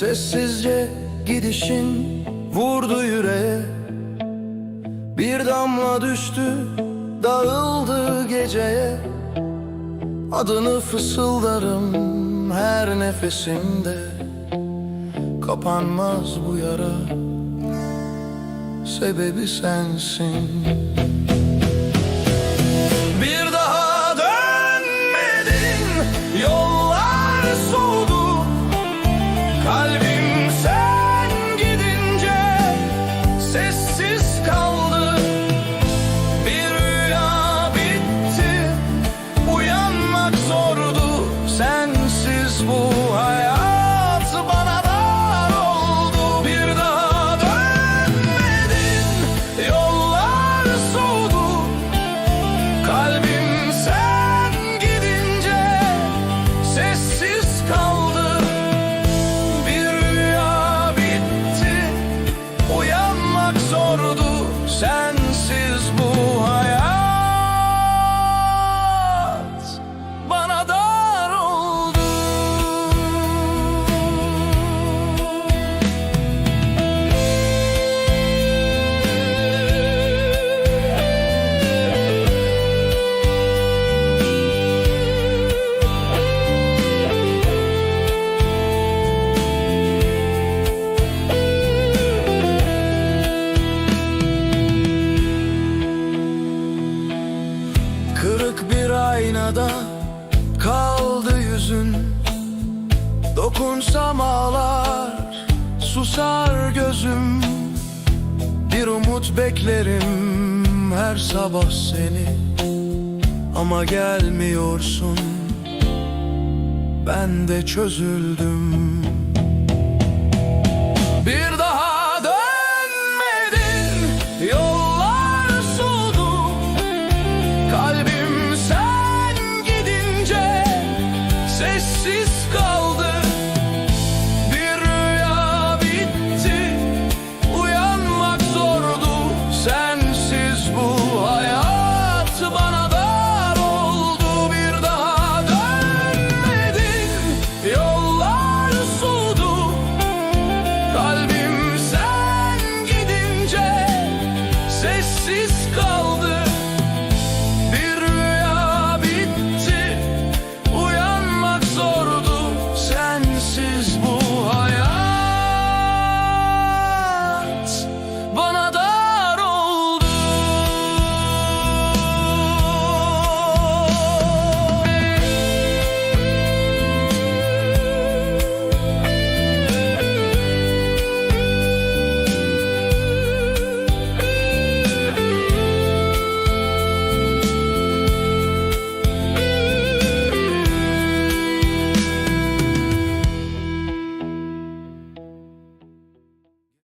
Sessizce gidişin vurdu yüreğe. Bir damla düştü dağıldı geceye. Adını fısıldarım her nefesimde. Kapanmaz bu yara Sebebi sensin Kalbim Kırık bir aynada kaldı yüzün. Dokunsam ağlar, susar gözüm. Bir umut beklerim her sabah seni. Ama gelmiyorsun. Ben de çözüldüm